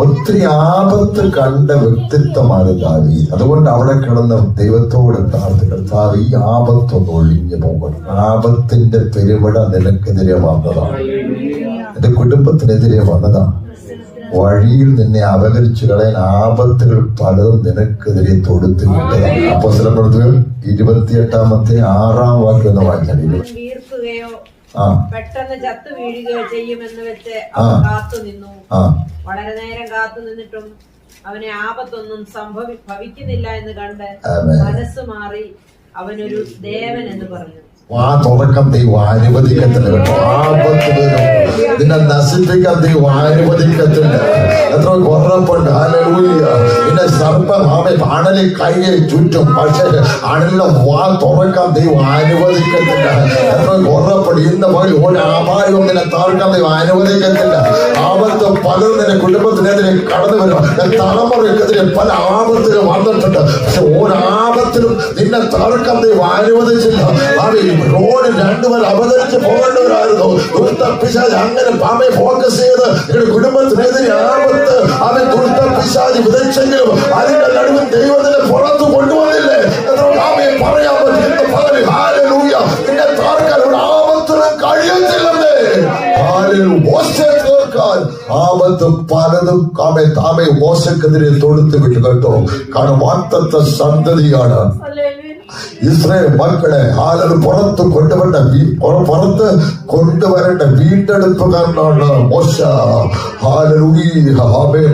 ഒത്തിരി ആപത്ത് കണ്ട വ്യക്തിത്വമാണ് ദാവി അതുകൊണ്ട് അവിടെ കിടന്ന് ദൈവത്തോട് പ്രാർത്ഥന കർത്താവ് ഈ ആപത്തൊന്ന് ഒഴിഞ്ഞു പോകണം. ആപത്തിന്റെ പെരുവിട നിനക്കെതിരെ വന്നതാണ്. എന്റെ കുടുംബത്തിനെതിരെ വന്നതാണ്. വഴിയിൽ നിന്നെ അപകരിച്ചു കളയാൻ ആപത്തുകൾ പലതും നിനക്കെതിരെ തൊടുത്തു വിട്ടതാണ് അപ്പൊ ചില പ്രവൃത്തികൾ ഇരുപത്തിയെട്ടാമത്തെ ആറാം വാക്യം എന്ന് വായിച്ചാൽ ആ. പെട്ടെന്ന് ചത്തു വീഴുകയോ ചെയ്യുമെന്ന് വെച്ച്. കാത്തു നിന്നു ആ. വളരെ നേരം കാത്തു നിന്നിട്ടും അവനെ ആപത്തൊന്നും സംഭവി ഭവിക്കുന്നില്ല എന്ന് കണ്ട്. മനസ്സ് മാറി അവനൊരു ദേവൻ എന്ന് പറഞ്ഞു. ആ തുറക്കാൻ ദൈവം അനുവദിക്കത്തില്ല കേട്ടോ. ആപത്ത് നിന്നെ നശിപ്പിക്കാൻ ദൈവം അനുവദിക്കത്തില്ല. എത്ര കുറപ്പുണ്ട് ഹല്ലേലൂയ. നിന്നെ സർപ്പം ആമേ അണലി കൈയെ ചുറ്റും. പക്ഷേ അണലിന്റെ വാ തുറക്കാൻ ദൈവം അനുവദിക്കത്തില്ല. എത്ര കുറപ്പുണ്ട് ഇന്ന് പകൽ ഒരു അപായവും നിന്നെ തുറക്കാൻ ദൈവം അനുവദിക്കത്തില്ല. ആപത്ത് പലരും നിന്റെ കുടുംബത്തിനെതിരെ കടന്നു വരും തലമുറക്കെതിരെ പല ആപത്തിലും വന്നിട്ടുണ്ട്. പക്ഷെ ഒരാപത്തിലും നിന്നെ തളർക്കം ദൈവം അനുവദിച്ചില്ല. റോഡ് രണ്ടുപേർ അപകരിച്ച് പോകേണ്ടവരായിരുന്നു. ദുഷ്ട അങ്ങനെ പാമ്പെ ഫോക്കസ് ചെയ്ത് കുടുംബത്തിനെതിരെ ആപത്ത്. അവൻ ദുഷ്ട പിശാജ് വിതച്ചെങ്കിലും അതിന്റെ നടുവിൽ ദൈവത്തിന്റെ തീർക്കാൻ ആപത്ത് പലതും കാമെ താമെ മോശക്കെതിരെ തൊടുത്തു വിട്ടു കേട്ടോ കാരണം വാർത്തത്തെ സന്തതിയാണ് ഇസ്രയേൽ മക്കളെ ആലത് പുറത്ത് കൊണ്ടുവരേണ്ട വീ- പുറ- പുറത്ത് കൊണ്ടുവരേണ്ട വീണ്ടെടുപ്പുകാരനാണ് മോശ ഹാലേ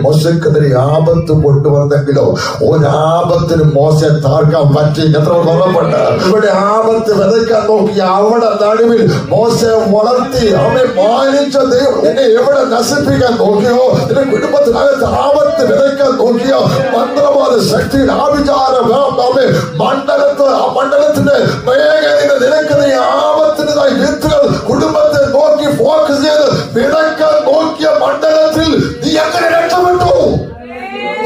മോശക്കെതിരെ ആപത്ത് കൊണ്ടുവന്നെങ്കിലോ ഒരാപത്തിനും മോശ താർക്കാൻ പറ്റി എത്ര കുറവുണ്ട് ഇവിടെ ആപത്ത് വിതയ്ക്കാൻ നോക്കി അവിടെ നടുവിൽ മോശ വളർത്തി അവനെ മാനിച്ച ദൈവം നിന്നെ എവിടെ നശിപ്പിക്കാൻ നോക്കിയോ നിന്റെ കുടുംബത്തിനകത്ത് ആപത്ത് വിതയ്ക്കാൻ നോക്കിയോ മന്ത്രവാദ ശക്തിയിൽ അവൻ മണ്ഡലത്ത് ആ മണ്ഡലത്തിന്റെ വേഗത നിനക്ക് നീ ആപത്തിനായി കുടുംബത്തെ നോക്കി ഫോക്കസ് ചെയ്ത് വിതയ്ക്കാൻ നോക്കിയ മണ്ഡലത്തിൽ നീ എങ്ങനെ രക്ഷപ്പെട്ടു?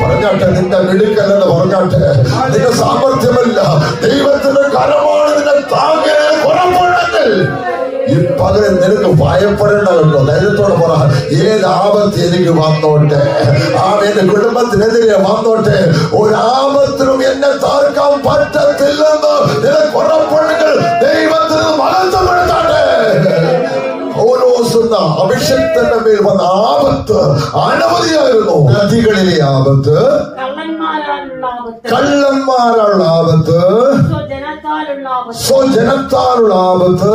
പറഞ്ഞാട്ടെ നിന്റെ മിടുക്കല്ലെന്ന് പറഞ്ഞാട്ടെ? നിന്റെ സാമർഥ്യമല്ല. ദൈവത്തിന്റെ കരമാണ് നിന്നെ താങ്ങേ കുറവുണ്ടെങ്കിൽ ഈ പകരം നിനക്ക് ഭയപ്പെടേണ്ട കേട്ടോ ധൈര്യത്തോടെ പറ ഏത് ആപത്ത് എനിക്ക് വന്നോട്ടെ ആ എന്റെ കുടുംബത്തിനെതിരെ വന്നോട്ടെ ഒരാപത്തിനും എന്നെ താർക്കാൻ പറ്റത്തില്ലെന്ന് നിനക്ക് ഉറപ്പുണ്ടെങ്കിൽ ദൈവത്തിന് മഹത്വപ്പെടുത്താട്ടെ ഓരോസുന്ന അഭിഷക്തന്റെ മേൽ വന്ന ആപത്ത് അനവധിയായിരുന്നു നദികളിലെ ആപത്ത് കള്ളന്മാരാലുള്ള ആപത്ത് കള്ളന്മാരുള്ള ആപത്ത് സ്വജനത്താലുള്ള ആപത്ത്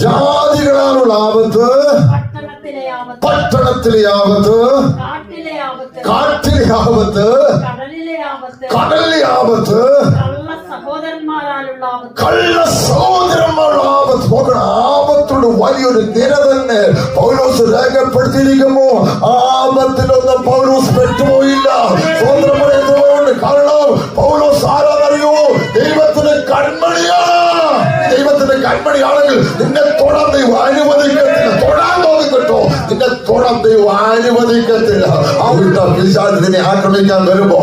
സ്വജനത്താലുള്ള ആപത്ത് ജാതികളാലുള്ള ആപത്ത് ജാതികളാലുള്ള ആപത്ത് പട്ടണത്തിലെ ആപത്ത് പട്ടണത്തിലെ ആപത്ത് കാട്ടിലെ ആപത്ത് കാട്ടിലെ ആപത്ത് കടലിലെ ആപത്ത് കടലിലെ ആപത്ത് കള്ള സഹോദരന്മാരാലുള്ള ആപത്ത് കള്ള സഹോദരന്മാരുടെ ആപത്ത് നോക്കണം ആപത്തോട് വലിയൊരു നിര തന്നെ പൗലോസ് രേഖപ്പെടുത്തിയിരിക്കുമ്പോ ആപത്തിലൊന്നും പൗലോസ് പെട്ടുപോയില്ല സ്വന്തം തൊടാൻ ദൈവം അനുവദിക്കത്തില്ല അവിടുത്തെ വിട്ട പിശാച് നിന്നെ ആക്രമിക്കാൻ വരുമ്പോ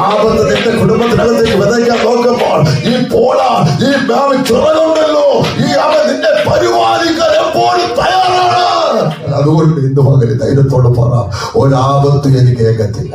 ആപത്ത് നിന്റെ കുടുംബത്തിനകത്തേക്ക് വിതയ്ക്കാൻ നോക്കുമ്പോൾ ഈ പോള ഈ മാവി ചുറകുണ്ടല്ലോ. ഈ അവൻ നിന്നെ പരിപാലിക്കാൻ എപ്പോഴും തയ്യാറാണ്. അതുകൊണ്ട് ഇന്ന് പകൽ ധൈര്യത്തോട് പറ? ഒരാപത്ത് എനിക്ക് ഏക്കത്തില്ല